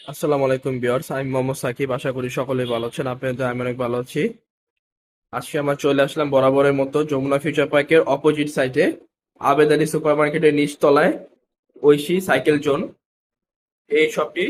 আসসালামু আলাইকুম বিয়ার্স আমি মোহাম্মদ সাকিব। আশা করি সকলেই ভালো আছেন। আপনাদের আমি অনেক ভালো আছি। আজকে আমরা চলে আসলাম বরাবরের মতো যমুনা ফিউচার পার্কের অপোজিট সাইডে আবেদ আলী সুপার মার্কেটের নিচতলায় ঐশী সাইকেল জোন। এই শপটি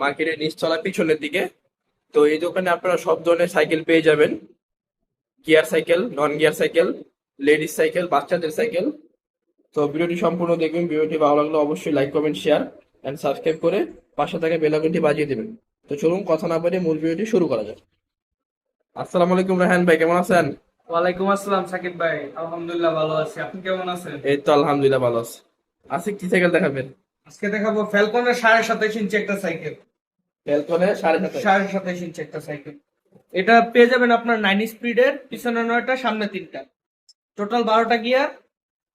মার্কেটের নিচতলা পিছনের দিকে। তো এই দোকানে আপনারা সব ধরনের সাইকেল পেয়ে যাবেন। Gear cycle, non gear cycle, ladies cycle, বাচ্চাদের সাইকেল। তো ভিডিওটি সম্পূর্ণ দেখবেন। ভিডিওটি ভালো লাগলে অবশ্যই like comment share and subscribe করে পাশে থাকা বেল আইকনটি বাজিয়ে দেবেন। তো চলুন কথা না বলে মূল ভিডিওটি শুরু করা যাক। আসসালামু আলাইকুম রাহান ভাই কেমন আছেন? ওয়ালাইকুম আসসালাম সাকিব ভাই। আলহামদুলিল্লাহ ভালো আছি। আপনি কেমন আছেন? এই তো আলহামদুলিল্লাহ ভালো আছি। আজকে কি সাইকেল দেখাবেন? আজকে দেখাবো ফ্যালকনের সাড়ে সাতাইশ ইঞ্চি একটা সাইকেল। ফ্যালকনে সাড়ে সাড়ে সাতাইশ ইঞ্চি একটা সাইকেল। এটা পেয়ে যাবেন আপনার নাইন স্পিডের পিছনে নয়টা সামনে তিনটা। টোটাল বারোটা গিয়ার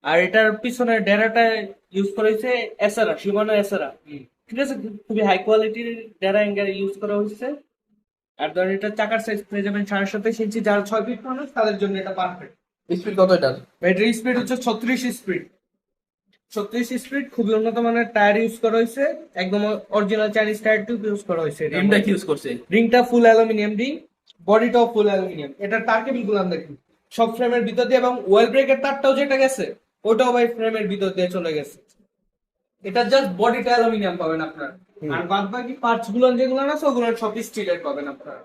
আর এটার পিছনে ডেরাটা ইউজ করা হয়েছে এসারা শিমানো এসারা ঠিক আছে খুবই হাই কোয়ালিটির ডেরা অ্যাঙ্গার ইউজ করা হয়েছে। আর ধরেন এটা চাকার সাইজ পেয়ে যাবেন সাড়ে সাতাইশ ইঞ্চি যারা ছয় ফিট মানুষ তাদের জন্য এটা পারফেক্ট স্পিড কত এটার? ব্যাটারি স্পিড হচ্ছে ছত্রিশ স্পিড ছত্রিশ স্পিড খুবই উন্নত মানের টায়ার ইউজ করা হয়েছে। একদম original Chinese tyre tube use করা হয়েছে। রিমটা কি ইউজ করছে? রিংটা ফুল অ্যালুমিনিয়াম রিং বডিটাও ফুল অ্যালুমিনিয়াম এটা তার কেবিলগুলো দেখুন। সব ফ্রেমের ভিতর দিয়ে এবং ওয়েল ব্রেকের তারটাও যেটা গেছে ওটাও ভাই ফ্রেমের ভিতর দিয়ে চলে গেছে। এটা জাস্ট বডিটা অ্যালুমিনিয়াম পাবেন আপনার। আর বাদ বাকি পার্টসগুলো যেগুলো আছে ওগুলো সব স্টিলের পাবেন আপনারা।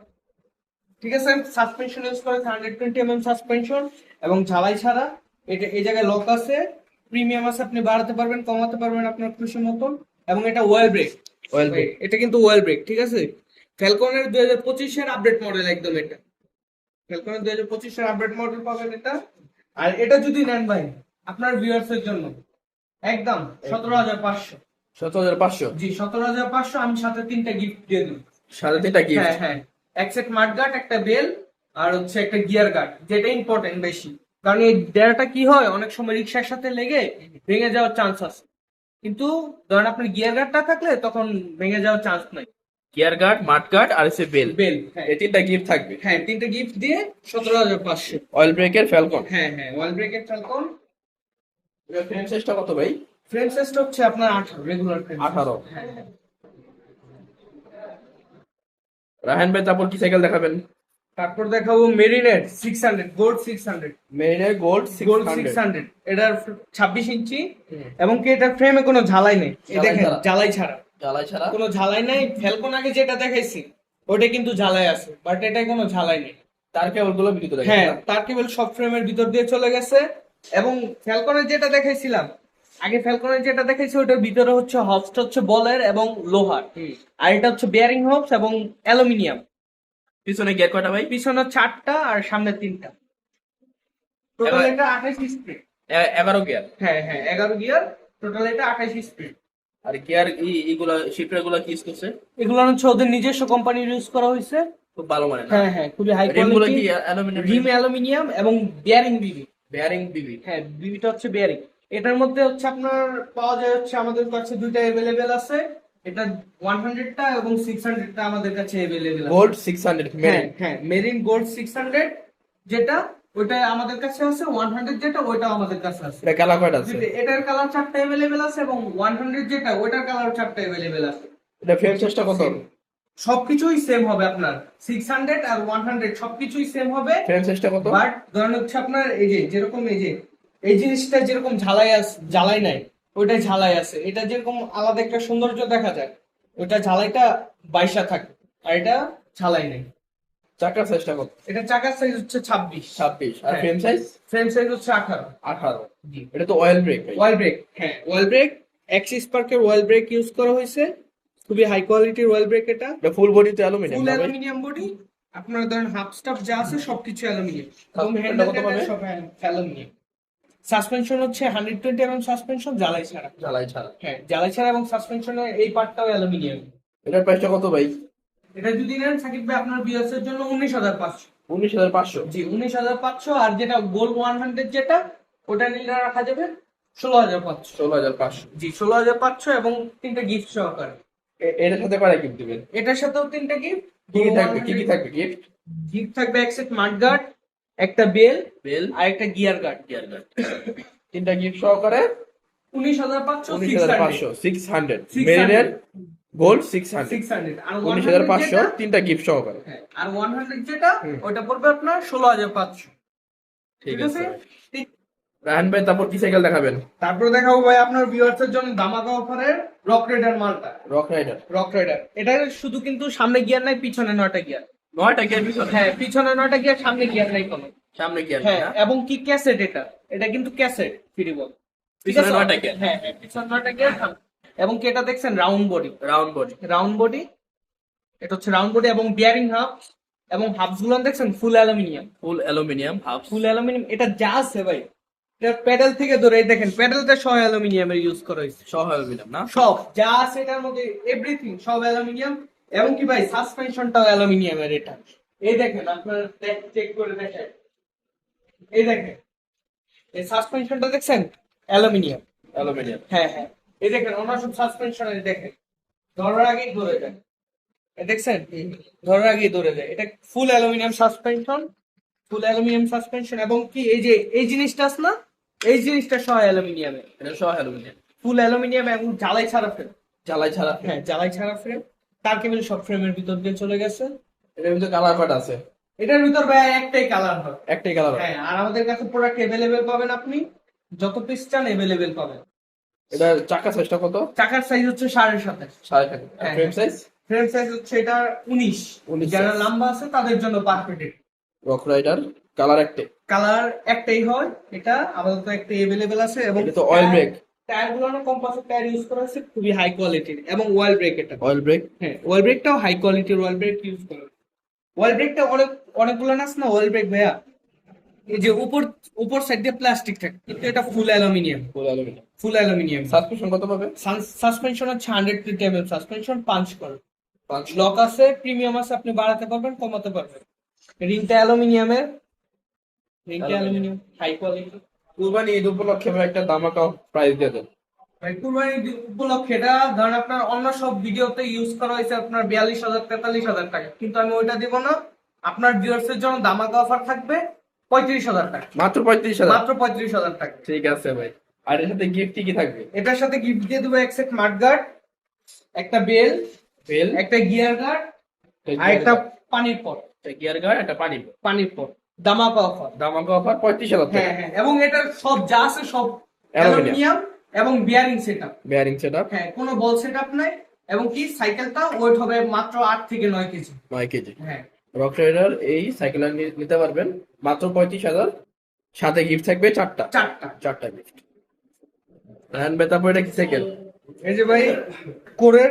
ঠিক আছে সাসপেনশন ইউজ করে হান্ড্রেড টোয়েন্টি এম সাসপেনশন এবং ঝালাই ছাড়া। এটা এই জায়গায় লক আছে। প্রিমিয়াম আছে আপনি বাড়াতে পারবেন কমাতে পারবেন আপনার খুশি মতন। এবং এটা ওয়েল ব্রেক ওয়েল ব্রেক এটা কিন্তু ওয়েল ব্রেক ঠিক আছে? ফ্যালকনের দুই হাজার পঁচিশের আপডেট মডেল একদম এটা। ফ্যালকনের দুই হাজার পঁচিশের আপডেট মডেল পাবেন এটা। আর এটা যদি নেন ভাই আপনার ভিউয়ার্স এর জন্য। একদম সতেরো হাজার পাঁচশো। সতেরো হাজার পাঁচশো? জি সতেরো হাজার পাঁচশো আমি সাথে তিনটা গিফট দিয়ে দিই সাথে তিনটা গিফট হ্যাঁ হ্যাঁ। এক সেট মাঠ গার্ড একটা বেল আর হচ্ছে একটা গিয়ার গার্ড যেটা ইম্পর্টেন্ট বেশি। কারণ এই ডেরাটা কি হয় অনেক সময় রিক্সার সাথে লেগে ভেঙে যাওয়ার চান্স আছে। কিন্তু ধরেন আপনার গিয়ার গার্ডটা থাকলে তখন ভেঙে যাওয়ার চান্স নাই। গিয়ার গার্ড মাঠ গার্ড আর এসে বেল বেল এই তিনটা গিফট থাকবে? হ্যাঁ তিনটে গিফট দিয়ে সতেরো হাজার পাঁচশো। অয়েল ব্রেকের ফ্যালকন হ্যাঁ হ্যাঁ অয়েল ব্রেকের ফ্যালকন ফ্রেম সাইজটা কত ভাই? ফ্রেম সাইজটা হচ্ছে আপনার আঠারো রেগুলার ফ্রেম 18 হ্যাঁ হ্যাঁ রাহান ভাই তারপর কি সাইকেল দেখাবেন? তারপর দেখাবো মেরিনের six hundred gold six hundred মেরিনের gold gold six hundred এটার ছাব্বিশ ইঞ্চি এবং কি এটার ফ্রেমে কোনো ঝালাই নেই। এই ঝালাই দেখেন ছাড়া। ঝালাই ছাড়া। জ্বালাই ছাড়া? কোনো ঝালাই নাই। ফ্যালকন আগে যেটা দেখাইছি ওটা কিন্তু ঝালাই আছে বাট এটায় কোনো ঝালাই নেই। তার কেবলগুলো বিদ্যুৎ হ্যাঁ তার কেবল সব ফ্রেমের ভিতর দিয়ে চলে গেছে। এবং ফ্যালকনের যেটা দেখাইছিলাম আগে ফ্যালকনের যেটা দেখাইছি ওটার ভিতরে হচ্ছে হবসটা হচ্ছে বলের এবং লোহার। আর এটা হচ্ছে বেয়ারিং হবস এবং অ্যালুমিনিয়াম। পিছনে গিয়ার কয়টা ভাই? পিছনে চারটা আর সামনে তিনটা। টোটাল এটা আঠাইশ স্পিড এগারো গিয়ার হ্যাঁ হ্যাঁ এগারো গিয়ার টোটাল এটা আঠাইশ স্পিড আর গিয়ার এইগুলা শিফটারগুলা কি ইউজ করছে? এগুলো হচ্ছে ওদের নিজস্ব কোম্পানির ইউজ করা হয়েছে। খুব ভালো মানে হ্যাঁ হ্যাঁ খুবই high quality aluminium rim aluminium এবং বিয়ারিং বিবি বেয়ারিং বিবি হ্যাঁ বিবিটা হচ্ছে বিয়ারিং এটার মধ্যে হচ্ছে আপনার পাওয়া যায় হচ্ছে আমাদের কাছে দুইটা অ্যাভেলেবেল আছে। এটা ওয়ান হান্ড্রেডটা এবং সিক্স হান্ড্রেডটা আমাদের কাছে অ্যাভেলেবেল গোল্ড সিক্স হান্ড্রেড হ্যাঁ হ্যাঁ মেরিন গোল্ড সিক্স হান্ড্রেড যেটা ওইটা আমাদের কাছে আছে ওয়ান হান্ড্রেড যেটা ওইটা আমাদের কাছে আছে। এটা কালার কয়টা আছে? এটার কালার চারটা অ্যাভেলেবেল আছে এবং ওয়ান হান্ড্রেড যেটা ওইটার কালার চারটা অ্যাভেলেবেল আছে। এটা ফ্রেম সাইজটা কত? সবকিছুই সেম হবে আপনার। সিক্স হান্ড্রেড আর ওয়ান হান্ড্রেড সবকিছুই সেম হবে। কত? বাট ধরেন হচ্ছে আপনার এই যে যেরকম এই যে এই জিনিসটা যেরকম ঝালাই আছে ঝালাই নাই ওইটা ঝালাই আছে। এটা যেরকম আলাদা একটা সৌন্দর্য দেখা যায় ওইটা ঝালাইটা বাইশা থাকে আর এটা ঝালাই নেই। চাকার সাইজটা কত? এটা চাকার সাইজ হচ্ছে ছাব্বিশ। ছাব্বিশ। আর। ফ্রেম সাইজ ফ্রেম সাইজ হচ্ছে আঠারো। আঠারো। এটা তো অয়েল ব্রেক অয়েল ব্রেক হ্যাঁ। অয়েল ব্রেক এক্সিস পার্কের ওয়েল ব্রেক ইউজ করা হয়েছে। খুবই হাই কোয়ালিটির ওয়েল ব্রেক এটা। এটা ফুল বডিতে অ্যালুমিনিয়াম ফুল অ্যালুমিনিয়াম বডি আপনার ধরেন হাফ স্টাফ যা আছে সবকিছু অ্যালুমিনিয়াম এবং হ্যান্ডেল? সব অ্যালুমিনিয়াম সাসপেনশন হচ্ছে হান্ড্রেড টোয়েন্টি এমএম সাসপেনশন জ্বালাই ছাড়া। জ্বালাই ছাড়া। হ্যাঁ জ্বালাই ছাড়া এবং সাসপেনশনের এই পার্টটাও অ্যালুমিনিয়াম এটার প্রাইসটা কত ভাই? এটা যদি নেন সাকিব ভাই আপনার বিএস এর জন্য উনিশ হাজার পাঁচশো। উনিশ হাজার পাঁচশো? জি উনিশ হাজার পাঁচশো আর যেটা গোল ওয়ান হান্ড্রেড যেটা ওটা নিলে রাখা যাবে ষোলো হাজার পাঁচশো। ষোলো হাজার পাঁচশো। জি ষোলো হাজার পাঁচশো এবং তিনটা গিফট সহকারে। এটার সাথে পারে গিফট দিবেন। এটার সাথেও তিনটা গিফট কি কি থাকবে কি কি থাকবে গিফট গিফট থাকবে এক সেট মাড গার্ড একটা বেল বেল আর একটা গিয়ার গার্ড গিয়ার গার্ড তিনটা গিফট সহকারে উনিশ হাজার পাঁচশো উনিশ হাজার পাঁচশো সিক্স হান্ড্রেড 600 মেরিনের গোল্ড সিক্স হান্ড্রেড উনিশ হাজার পাঁচশো তিনটা গিফট সহকারে। হ্যাঁ, আর ওয়ান হান্ড্রেড যেটা ওটা পড়বে আপনার ষোলো হাজার পাঁচশো। ঠিক আছে? ভাই তারপর কি সাইকেল দেখাবেন? তারপর দেখাবো ভাই আপনার ভিউয়ার্সের জন্য দামাকা অফারের রক রাইডার মালটা। রক রাইডার রক রাইডার এটা শুধু কিন্তু সামনে গিয়ার নাই পিছনে নয়টা গিয়ার নয়টা গিয়ার পিছনে? হ্যাঁ পিছনে নয়টা গিয়ার সামনে গিয়ার নাই কোনো। সামনে গিয়ার হ্যাঁ এবং কি ক্যাসেট এটা? এটা কিন্তু ক্যাসেট ফ্রি বল। পিছনে নয়টা। হ্যাঁ পিছনে নয়টা গিয়ার এবং কি এটা দেখছেন? Round body round body round body এটা হচ্ছে রাউন্ড বডি এবং বিয়ারিং হাফ এবং হাফসগুলো দেখছেন? Full aluminium full aluminium full aluminium এটা যা আছে ভাই। এটা প্যাডেল থেকে ধরে এই দেখেন প্যাডেলটা সব অ্যালুমিনিয়ামের ইউজ করা হয়েছে। সহ অ্যালুমিনিয়াম না? সব যা আছে এটার মধ্যে এভরিথিং সব অ্যালুমিনিয়াম। এবং কি ভাই সাসপেনশনটাও অ্যালুমিনিয়ামের এটা। এই দেখেন আপনার চেক করে দেখেন এই দেখেন এই সাসপেনশনটা দেখছেন? অ্যালুমিনিয়াম। অ্যালুমিনিয়াম। হ্যাঁ হ্যাঁ। এই দেখেন ওনার সব সাসপেনশন দেখেন। ধরার আগেই ধরে যায় দেখছেন? ধরার আগেই ধরে যায় এটা full aluminium suspension full aluminium suspension এবং কি এই যে এই জিনিসটা আছে না এই জিনিসটা সহ অ্যালুমিনিয়ামের এটা সহ অ্যালুমিনিয়াম। ফুল অ্যালুমিনিয়াম এবং জ্বালাই ছাড়া ফ্রেম জ্বালাই ছাড়া হ্যাঁ জ্বালাই ছাড়া ফ্রেম তার কেবল সব ফ্রেমের ভিতর দিয়ে চলে গেছে। এটার ভিতরে কালার কটা আছে। এটার ভিতর ভাই একটাই কালার হয় একটাই কালার হ্যাঁ আর আমাদের কাছে প্রোডাক্ট এভেলেবেল পাবেন আপনি যত পিস চান এভেলেবেল পাবেন। এটা চাকা সাইজটা কত? চাকার সাইজ হচ্ছে সাড়ে সাতাশ। সাড়ে সাত হ্যাঁ। ফ্রেম সাইজ ফ্রেম সাইজ হচ্ছে এটা উনিশ। 19 যারা লম্বা আছে তাদের জন্য পারফেক্ট রক রাইডার কালার একটাই। কালার একটাই হয় এটা আপাতত একটা এভেলেবেল আছে এবং এটা তো অয়েল ব্রেক টায়ারগুলো না কম্পাসের টায়ার ইউজ করা হয়েছে খুবই হাই কোয়ালিটির এবং ওয়েল ব্রেক এটা অয়েল ব্রেক হ্যাঁ ওয়েল ব্রেকটাও হাই কোয়ালিটির ওয়েল ব্রেক ইউজ করা। ওয়েল ব্রেকটা অনেক অনেকগুলো নাস না ওয়েল ব্রেক ভাইয়া? এই যে উপর উপর সাইড দিয়ে প্লাস্টিক থাকে কিন্তু এটা full aluminium full aluminium full aluminium suspension কত পাবে? সাসপেনশন হচ্ছে hundred fifty M suspension punch করে লক আছে প্রিমিয়াম আছে আপনি বাড়াতে পারবেন কমাতে পারবেন। রিংটা অ্যালুমিনিয়ামের। রিংটা aluminium. High quality Qurbani Eid উপলক্ষে ভাই একটা দামাকা প্রাইস দিয়ে দেন। ভাই কুরবানি ঈদ উপলক্ষে এটা ধরেন আপনার অন্য সব ভিডিওতে ইউজ করা হয়েছে আপনার বিয়াল্লিশ হাজার তেতাল্লিশ হাজার টাকা। কিন্তু আমি ওইটা দিব না। আপনার ভিউয়ার্স এর জন্য দামাকা অফার থাকবে পঁয়ত্রিশ হাজার টাকা। মাত্র পঁয়ত্রিশ হাজার? মাত্র পঁয়ত্রিশ হাজার টাকা। ঠিক আছে ভাই। আর এর সাথে গিফট কি থাকবে? এটার সাথে গিফট দিয়ে দেবো এক সেট মাঠগার্ড একটা বেল বেল একটা গিয়ার গার্ড আর একটা পানির পট গিয়ার গার্ড একটা পানি পানির পট দামাকা অফার দামাকা অফার পঁয়ত্রিশ হাজার হ্যাঁ হ্যাঁ এবং এটা সব যা আছে সব অ্যালুমিনিয়াম। এবং bearing setup bearing set up হ্যাঁ কোনো বল সেটআপ নাই এবং কি সাইকেলটা ওয়েট হবে মাত্র আট থেকে নয় কেজি। নয় কেজি। হ্যাঁ। রক রাইডার এই সাইকেল নিতে পারবেন মাত্র পঁয়ত্রিশ হাজার। সাথে গিফট থাকবে চারটা। চারটা। চারটা গিফট রায়ন ভাই এটা কি সাইকেল এই যে ভাই কোরের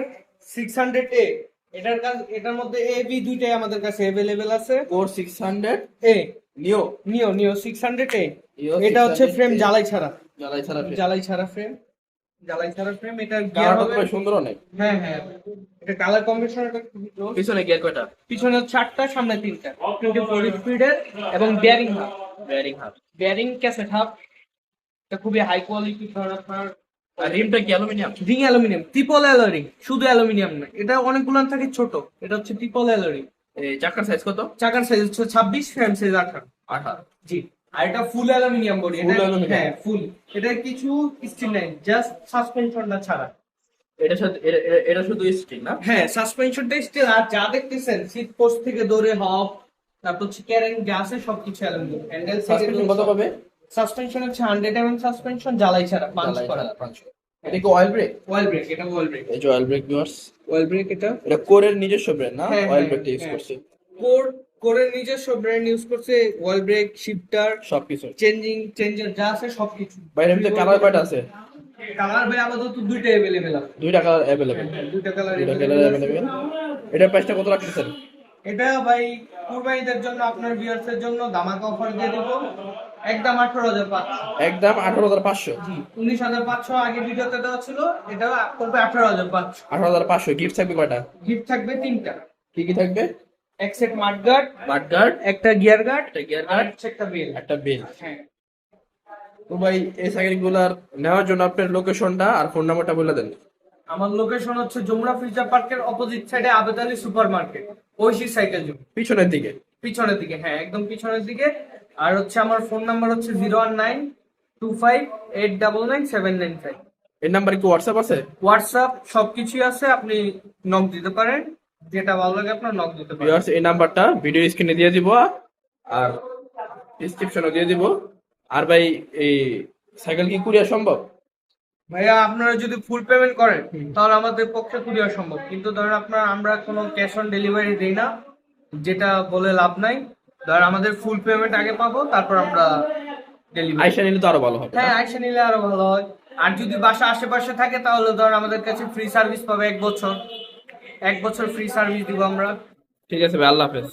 সিক্স হান্ড্রেড এ এটার কাজ এটার মধ্যে এ বি দুইটাই আমাদের কাছে অ্যাভেলেবেল আছে। ফোর সিক্স হান্ড্রেড এ নিও নিও নিও সিক্স হান্ড্রেড এ নিও এটা হচ্ছে ফ্রেম জ্বালাই ছাড়া। জ্বালাই ছাড়া। জ্বালাই ছাড়া ফ্রেম জ্বালাই ছাড়া ফ্রেম এটা গিয়ার হবে সুন্দর অনেক। হ্যাঁ হ্যাঁ। এটা কালার খুবই। পিছনে গিয়ার কয়টা? পিছনে চারটা সামনে তিনটা। স্পিডের এবং bearing half bearing half bearing cassette এটা খুবই হাই কোয়ালিটি আর রিমটা কি অ্যালুমিনিয়াম? রিং অ্যালুমিনিয়াম ট্রিপল শুধু অ্যালুমিনিয়াম না এটা অনেকগুলো থাকে ছোট এটা হচ্ছে ট্রিপল চাকার সাইজ কত? চাকার সাইজ হচ্ছে ছাব্বিশ ফ্রেম সাইজ আঠারো। আঠারো। জি আর এটা ফুল অ্যালুমিনিয়াম বডি হ্যাঁ ফুল এটা কিছু স্টিল নাই জাস্ট সাসপেনশনটা ছাড়া। এটা সাথে এটা- শুধু স্টিক না? হ্যাঁ সাসপেনশনটা স্টিল আর যা দেখতেছেন সিট পোস্ট থেকে দৌড়ে হপ তারপর হচ্ছে ক্যারেন যা আছে সবকিছু অ্যালুমিনিয়াম হ্যান্ডেল সাসপেনশন কত পাবে? সাসপেনশন হচ্ছে হান্ড্রেড এমএম সাসপেনশন জ্বালাই ছাড়া পাঞ্চ করা এটা কি অয়েল ব্রেক ওয়েল ব্রেক এটা ওয়েল ব্রেক এই যে oil brake viewers oil brake এটা এটা কোরের নিজস্ব ব্র্যান্ড না হ্যাঁ, অয়েল হ্যাঁ, ব্রেকটা ইউজ হ্যাঁ। করছে কোর কোরের নিজস্ব ব্র্যান্ড ইউজ করছে ওয়েল ব্রেক শিফটার সবকিছু চেঞ্জিং চেঞ্জার যা আছে সবকিছু বাইরের ভিতরে কালার কয়টা আছে কালার ভাই আপাতত দুইটা अवेलेबल আছে দুইটা কালার অ্যাভেলেবেল দুইটা কালার দুইটা কালার অ্যাভেলেবেল এটার প্রাইসটা কত রাখতেছেন এটা ভাই কুরবানিদের জন্য আপনার ভিউয়ার্সের জন্য দামাকা অফার দিয়ে দেব। একদম আঠারো হাজার পাঁচশো। একদম আঠারো হাজার পাঁচশো। জি উনিশ হাজার পাঁচশো আগে ভিডিওতে দেওয়া ছিল এটা করবে আঠারো হাজার পাঁচশো। আঠারো হাজার পাঁচশো। গিফট থাকবে কয়টা? গিফট থাকবে তিনটা। কি কি থাকবে? এক সেট মাঠগার্ড বাট গার্ড একটা গিয়ার গার্ড একটা গিয়ার গার্ড একটা বেল একটা বেল হ্যাঁ। তো ভাই এই সাইকেলগুলার নেওয়ার জন্য আপনার লোকেশনটা আর ফোন নাম্বারটা বলে দেন। আমার লোকেশন হচ্ছে যমুনা ফিউচার পার্কের অপোজিট সাইডে Abed Ali super market Oishi cycle zoom. পিছনের দিকে। পিছনের দিকে হ্যাঁ একদম পিছনের দিকে। আর হচ্ছে আমার ফোন নাম্বার হচ্ছে zero one nine two five eight double nine seven nine five. এই নাম্বারে কি হোয়াটসঅ্যাপ আছে? হোয়াটসঅ্যাপ সবকিছুই আছে আপনি নক দিতে পারেন। যেটা ভালো লাগে আপনার নক দিতে পারেন। ভিউয়ার্স এই নাম্বারটা ভিডিও স্ক্রিনে দিয়ে দিব আর ডিসক্রিপশনে দিয়ে দিব। আর ভাই এই সাইকেল কি কুরিয়ার সম্ভব? ভাইয়া আপনারা যদি ফুল পেমেন্ট করেন তাহলে আমাদের পক্ষে কুরিয়ার সম্ভব কিন্তু ধরেন আপনার আমরা কোনো ক্যাশ অন ডেলিভারি দেই না যেটা বলে লাভ নাই। ধরেন আমাদের ফুল পেমেন্ট আগে পাবো তারপর আমরা ডেলিভারি আইসা নিলে তো আরও ভালো হবে হ্যাঁ আইসা নিলে আরও ভালো হয়। আর যদি বাসা আশেপাশে থাকে তাহলে ধর আমাদের কাছে ফ্রি সার্ভিস পাবে এক বছর। এক বছর ফ্রি সার্ভিস দিব আমরা। ঠিক আছে ভাই আল্লাহ হাফেজ।